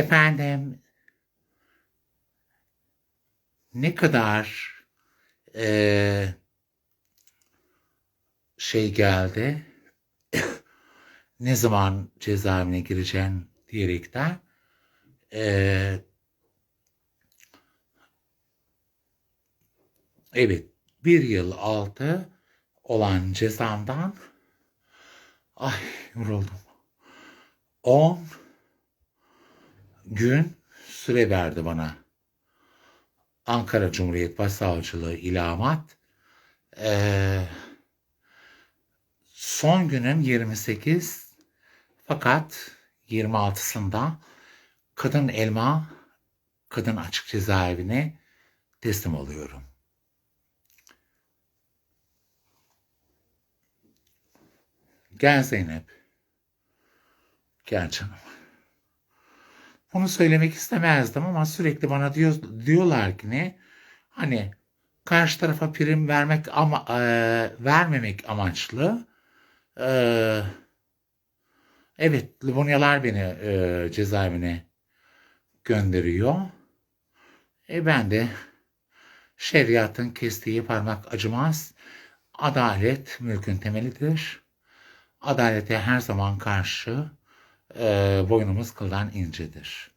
Efendim ne kadar eee, şey geldi? Ne zaman cezaevine gireceksin diyerekten eee, evet bir yıl altı olan cezamdan ay yoruldum. 10 gün süre verdi bana Ankara Cumhuriyet Başsavcılığı ilamat Eee, son günüm 28 fakat 26'sında kadın elma kadın açık cezaevine teslim oluyorum. Gel Zeynep. Gel canım. Bunu söylemek istemezdim ama sürekli bana diyor, diyorlar ki ne? Hani karşı tarafa prim vermek ama e, vermemek amaçlı. E, evet, Livonyalar beni e, cezaevine gönderiyor. E ben de şeriatın kestiği parmak acımaz. Adalet mülkün temelidir. Adalete her zaman karşı e, boynumuz kıldan incedir.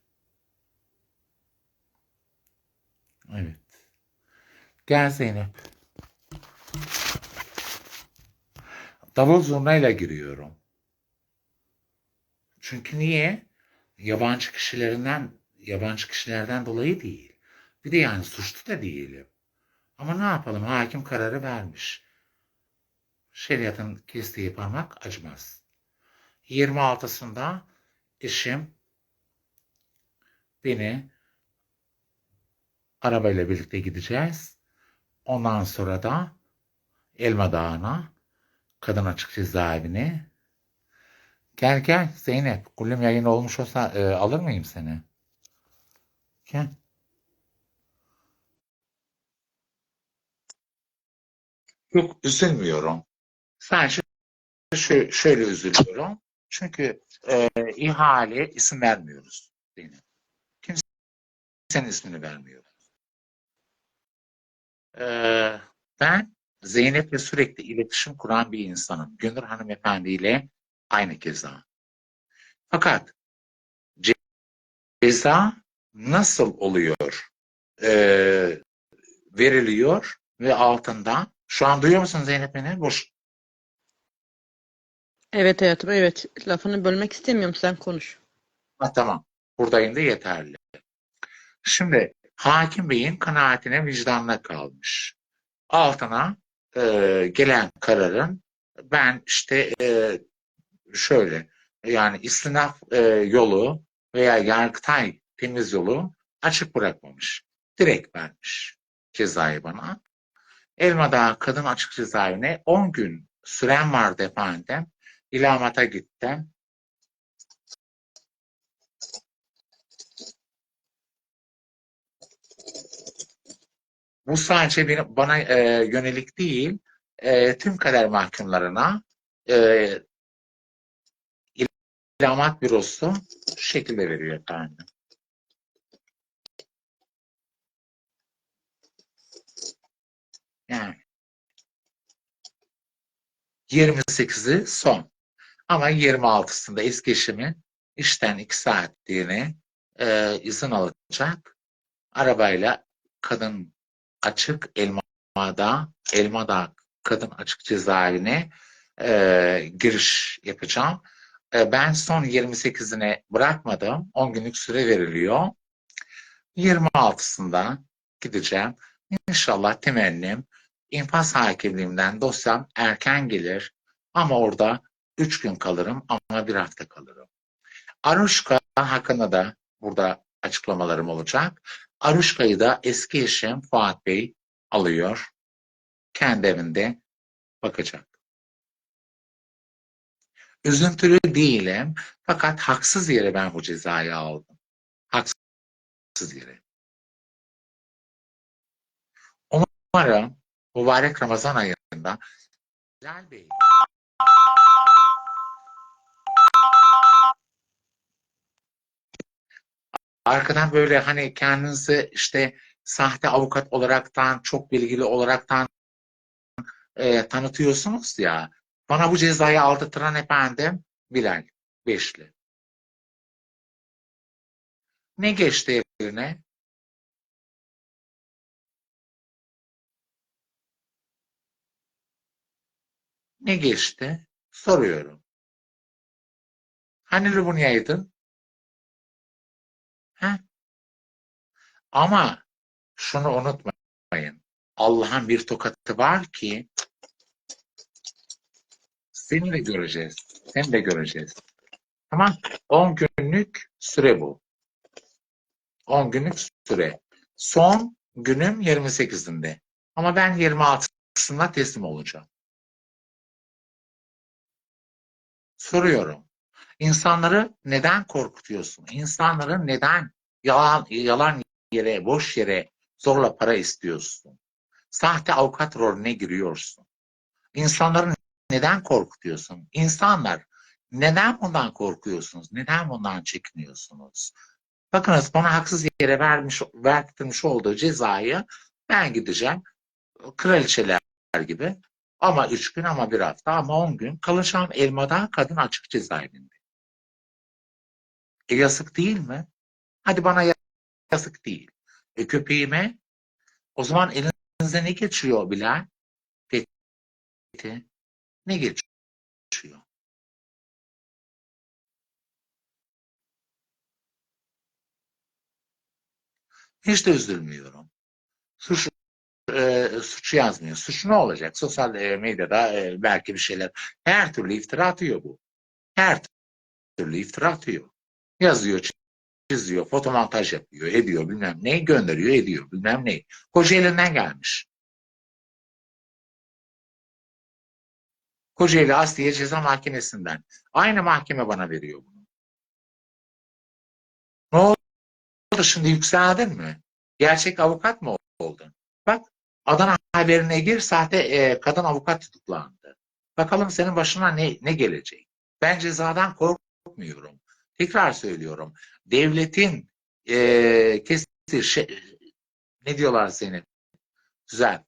Evet. Gel Zeynep. Davul zurnayla giriyorum. Çünkü niye? Yabancı kişilerinden, yabancı kişilerden dolayı değil. Bir de yani suçlu da değilim. Ama ne yapalım? Hakim kararı vermiş. Şeriatın kestiği parmak acımaz. 26'sında eşim beni arabayla birlikte gideceğiz. Ondan sonra da Elma Dağı'na, kadın açık cezaevine. Gel gel Zeynep, kullum yayın olmuş olsa e, alır mıyım seni? Gel. Yok üzülmüyorum. Sadece şö- şöyle üzülüyorum. Çünkü e, ihale isim vermiyoruz. Zeynep. Kimsenin ismini vermiyoruz. Ee, ben Zeynep'le sürekli iletişim kuran bir insanım. Gönül hanımefendiyle aynı keza. Fakat ce- ceza nasıl oluyor? Ee, veriliyor ve altında şu an duyuyor musun Zeynep beni? Boş. Evet hayatım evet. Lafını bölmek istemiyorum sen konuş. Ha, tamam. Buradayım da yeterli. Şimdi hakim beyin kanaatine vicdanına kalmış. Altına e, gelen kararın ben işte e, şöyle yani istinaf e, yolu veya yargıtay temiz yolu açık bırakmamış. Direkt vermiş cezayı bana. Elmadağ Kadın Açık Cezaevine 10 gün süren vardı efendim. İlamata gittim. Bu sadece bana e, yönelik değil, e, tüm kader mahkumlarına e, ilamat bürosu şu şekilde veriyor efendim. Yani 28'i son. Ama 26'sında eski eşimin işten 2 saatliğine e, izin alacak. Arabayla kadın açık Elma'da, Elma'da kadın açık cezaevine e, giriş yapacağım. E, ben son 28'ine bırakmadım. 10 günlük süre veriliyor. 26'sında gideceğim. İnşallah temennim infaz hakimliğimden dosyam erken gelir. Ama orada 3 gün kalırım ama bir hafta kalırım. Aruşka hakkında da burada açıklamalarım olacak. Aruşka'yı da eski eşim Fuat Bey alıyor. Kendi evinde bakacak. Üzüntülü değilim fakat haksız yere ben bu cezayı aldım. Haksız yere. Umarım mübarek Ramazan ayında Bilal Bey arkadan böyle hani kendinizi işte sahte avukat olaraktan, çok bilgili olaraktan e, tanıtıyorsunuz ya. Bana bu cezayı aldırtıran efendim Bilal Beşli. Ne geçti eline? Ne geçti? Soruyorum. Hani Lubunyaydın? He? Ama şunu unutmayın. Allah'ın bir tokatı var ki seni de göreceğiz. Seni de göreceğiz. Tamam. 10 günlük süre bu. 10 günlük süre. Son günüm 28'inde. Ama ben 26'sında teslim olacağım. Soruyorum. İnsanları neden korkutuyorsun? İnsanları neden yalan, yalan yere, boş yere zorla para istiyorsun? Sahte avukat rolüne giriyorsun. İnsanları neden korkutuyorsun? İnsanlar neden bundan korkuyorsunuz? Neden bundan çekiniyorsunuz? Bakınız bana haksız yere vermiş, verdirmiş olduğu cezayı ben gideceğim kraliçeler gibi ama üç gün ama bir hafta ama on gün kalacağım elmadan kadın açık cezaevinde. E yazık değil mi? Hadi bana yazık değil. E köpeğime o zaman elinize ne geçiyor Bilal? Peki. Ne geçiyor? Hiç de üzülmüyorum. Suç e, suç yazmıyor. Suç ne olacak? Sosyal e, medyada e, belki bir şeyler. Her türlü iftira atıyor bu. Her türlü iftira atıyor. Yazıyor, çiziyor, fotomontaj yapıyor, ediyor bilmem ne, gönderiyor, ediyor bilmem ne. Koca elinden gelmiş. Kocaeli Asliye Ceza Mahkemesi'nden. Aynı mahkeme bana veriyor bunu. Ne oldu şimdi yükseldin mi? Gerçek avukat mı oldun? Bak Adana haberine gir sahte e, kadın avukat tutuklandı. Bakalım senin başına ne, ne gelecek? Ben cezadan korkmuyorum. Tekrar söylüyorum. Devletin e, kestir şey, ne diyorlar senin? Güzel.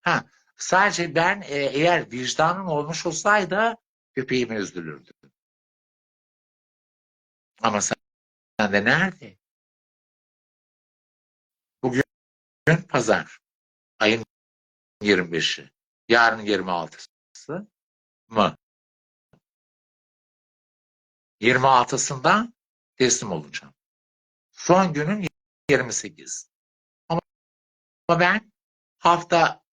Ha, sadece ben e, eğer vicdanın olmuş olsaydı köpeğime üzülürdüm. Ama sen, sen de nerede? Bugün pazar. Ayın 25'i. Yarın 26'sı mı? 26'sında teslim olacağım. Son günün 28. Ama ben hafta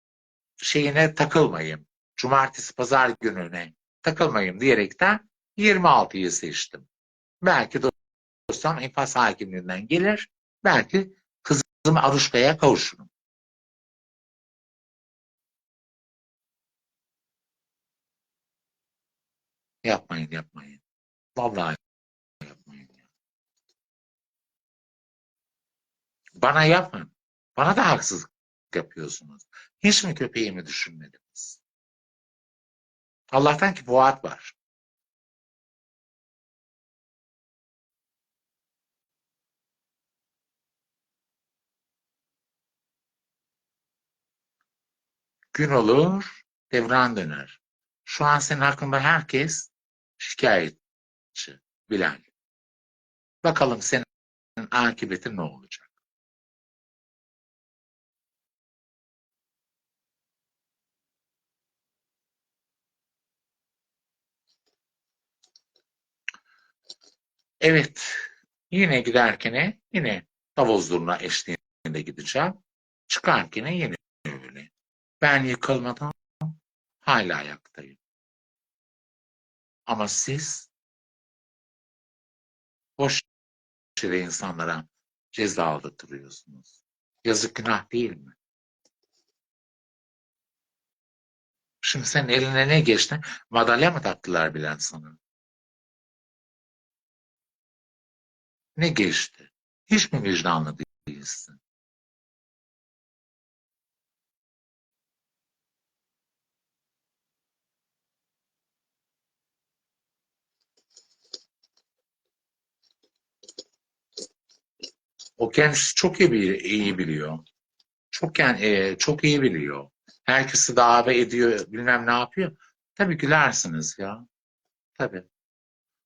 şeyine takılmayayım. Cumartesi, pazar gününe takılmayayım diyerekten 26'yı seçtim. Belki dostum infaz hakimliğinden gelir. Belki kızım Aruşka'ya kavuşurum. Yapmayın, yapmayın. Vallahi yapmayın. Bana yapın. Bana da haksızlık yapıyorsunuz. Hiç mi köpeğimi düşünmediniz? Allah'tan ki Fuat var. Gün olur, devran döner. Şu an senin hakkında herkes şikayetçi, Bilal. Bakalım senin akıbeti ne olacak? Evet, yine giderken yine davul zurna eşliğinde gideceğim. Çıkarken yine öyle. Ben yıkılmadan hala ayaktayım. Ama siz boş yere insanlara ceza aldırtıyorsunuz. Yazık günah değil mi? Şimdi senin eline ne geçti? Madalya mı taktılar bilen sana? Ne geçti? Hiç mi vicdanlı değilsin? O kendisi çok iyi, iyi biliyor. Çok yani e, çok iyi biliyor. Herkesi davet ediyor, bilmem ne yapıyor. Tabii gülersiniz ya. Tabii.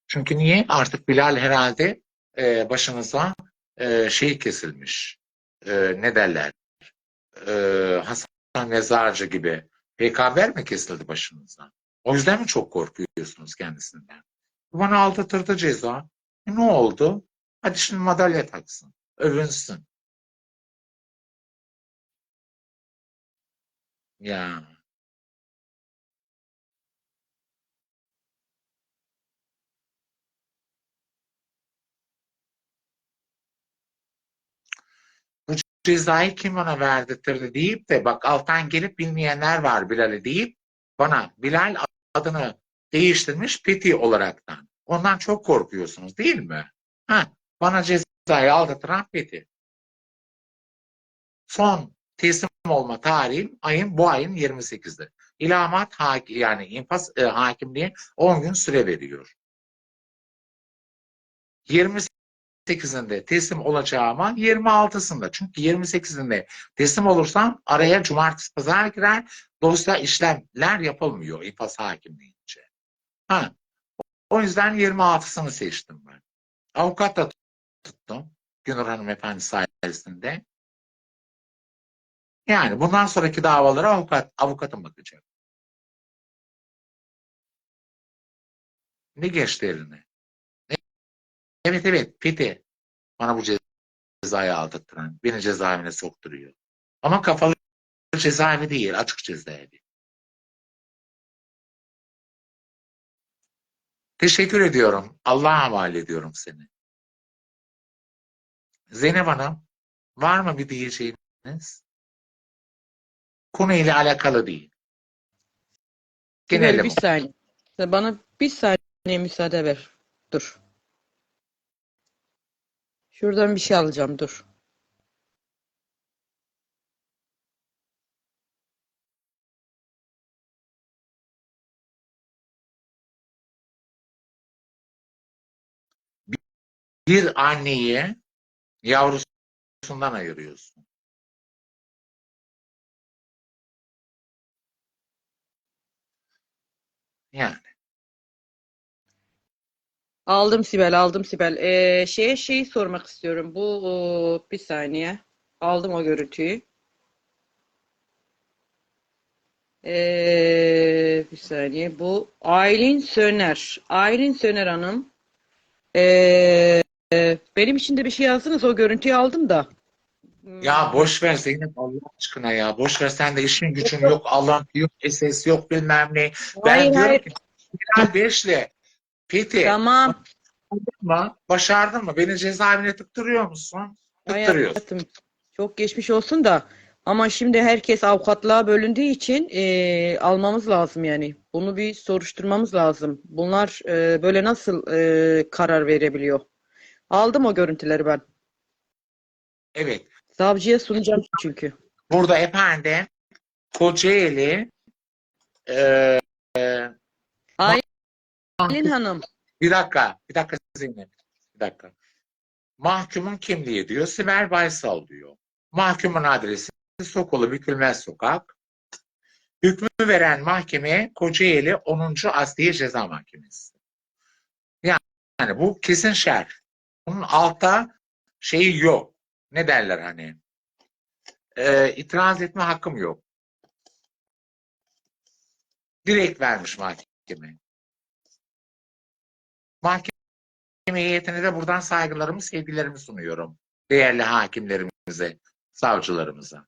Çünkü niye? Artık Bilal herhalde e, başınıza e, şey kesilmiş. E, ne derler? E, Hasan Mezarcı gibi. Peygamber mi kesildi başınıza? O yüzden mi çok korkuyorsunuz kendisinden? Bana aldatırdı ceza. E, ne oldu? Hadi şimdi madalya taksın. Övünsün. Ya. Bu cezayı kim bana verdirtirdi deyip de bak alttan gelip bilmeyenler var Bilal'i deyip bana Bilal adını değiştirmiş Peti olaraktan. Ondan çok korkuyorsunuz değil mi? Ha, bana cezayı aldatıran Peti. Son teslim olma tarihim ayın bu ayın 28'i. İlamat hak yani infaz e, hakimliğe 10 gün süre veriyor. 28'inde teslim olacağıma 26'sında. Çünkü 28'inde teslim olursam araya cumartesi pazar girer. Dolayısıyla işlemler yapılmıyor infaz hakimliğince. Ha. O yüzden 26'sını seçtim ben. Avukat da tuttum. Günür Hanımefendi sayesinde. Yani bundan sonraki davalara avukat, avukatım bakacak. Ne geçti eline? Evet evet Peti bana bu cezayı aldırtıran, beni cezaevine sokturuyor. Ama kafalı cezaevi değil, açık cezaevi. Teşekkür ediyorum. Allah'a havale ediyorum seni. Zeynep Hanım, var mı bir diyeceğiniz? Konuyla alakalı değil. Genel bir saniye. Bana bir saniye müsaade ver. Dur. Şuradan bir şey alacağım. Dur. bir anneyi yavrusundan ayırıyorsun. Yani Aldım Sibel, aldım Sibel. Ee, şeye şeyi sormak istiyorum. Bu bir saniye. Aldım o görüntüyü. Ee, bir saniye. Bu Aylin Söner. Aylin Söner Hanım. Ee, benim için de bir şey yazdınız. O görüntüyü aldım da. ya boş ver Zeynep Allah aşkına ya. Boş ver sen de işin gücün yok. Allah'ın yok SS yok bilmem ne. Ben Hayır, diyorum hayır. ki Beşli Peti Tamam. Hayatım, çok geçmiş olsun da ama şimdi herkes avukatlığa bölündüğü için e, almamız lazım yani. Bunu bir soruşturmamız lazım. Bunlar e, böyle nasıl e, karar verebiliyor? Aldım o görüntüleri ben. Evet. Savcıya sunacağım çünkü. Burada efendim Kocaeli e, Aylin Hanım. Bir dakika, bir dakika Zeynep. Bir dakika. Mahkumun kimliği diyor, Sibel Baysal diyor. Mahkumun adresi Sokolu Bükülmez Sokak. Hükmü veren mahkeme Kocaeli 10. Asliye Ceza Mahkemesi. Yani, yani bu kesin şer. Bunun altta şeyi yok. Ne derler hani? Ee, itiraz etme hakkım yok. Direkt vermiş mahkeme. Mahkeme heyetine de buradan saygılarımı, sevgilerimi sunuyorum. Değerli hakimlerimize, savcılarımıza.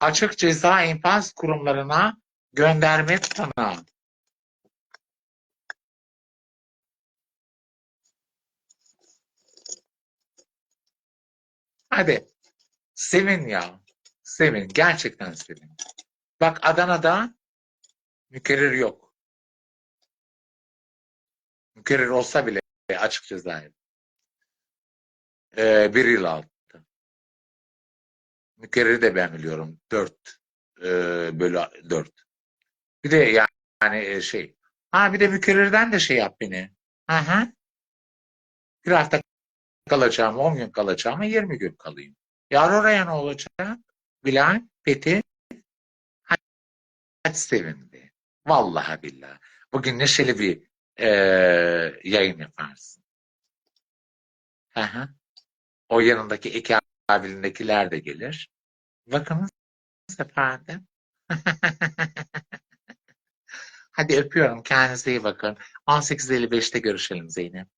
Açık ceza infaz kurumlarına gönderme tutanağı. Hadi. Sevin ya. Sevin. Gerçekten sevin. Bak Adana'da mükerrer yok. Mükerrer olsa bile açık cezaevi. Ee, bir yıl altı. Mükerreri de ben biliyorum. Dört e, bölü 4. Bir de yani, yani e, şey. Ha bir de mükerrerden de şey yap beni. Hı. Bir hafta kalacağım, 10 gün kalacağım, 20 gün kalayım. Yar oraya ne olacak? Bilal, Fethi, hadi sevindi. Vallahi billahi. Bugün neşeli bir e, yayın yaparsın. Hı. O yanındaki iki abilindekiler de gelir. Bakınız efendim. Hadi öpüyorum. Kendinize iyi bakın. 18.55'te görüşelim Zeynep.